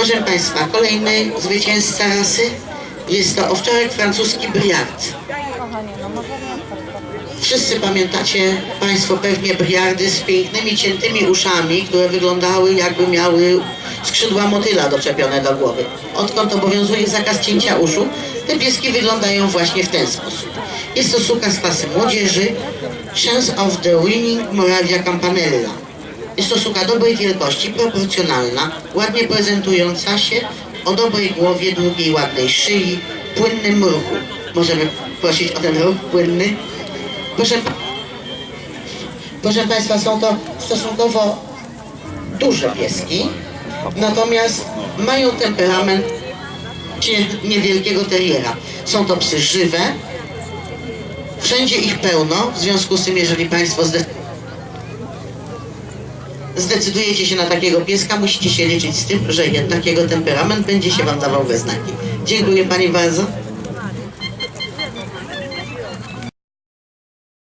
Proszę Państwa, kolejny zwycięzca rasy jest to owczarek francuski Briard. No nie. Wszyscy pamiętacie Państwo pewnie briardy z pięknymi, ciętymi uszami, które wyglądały jakby miały skrzydła motyla doczepione do głowy. Odkąd obowiązuje zakaz cięcia uszu, te pieski wyglądają właśnie w ten sposób. Jest to suka z klasy młodzieży, Chance of the Winning Moravia Campanella. Jest to suka dobrej wielkości, proporcjonalna, ładnie prezentująca się, o dobrej głowie, długiej, ładnej szyi, płynnym ruchu. Możemy prosić o ten ruch płynny? Proszę, proszę Państwa, są to stosunkowo duże pieski, natomiast mają temperament niewielkiego teriera. Są to psy żywe, wszędzie ich pełno, w związku z tym, jeżeli Państwo zde- zdecydujecie się na takiego pieska, musicie się liczyć z tym, że jednak jego temperament będzie się Wam dawał we znaki. Dziękuję Pani bardzo.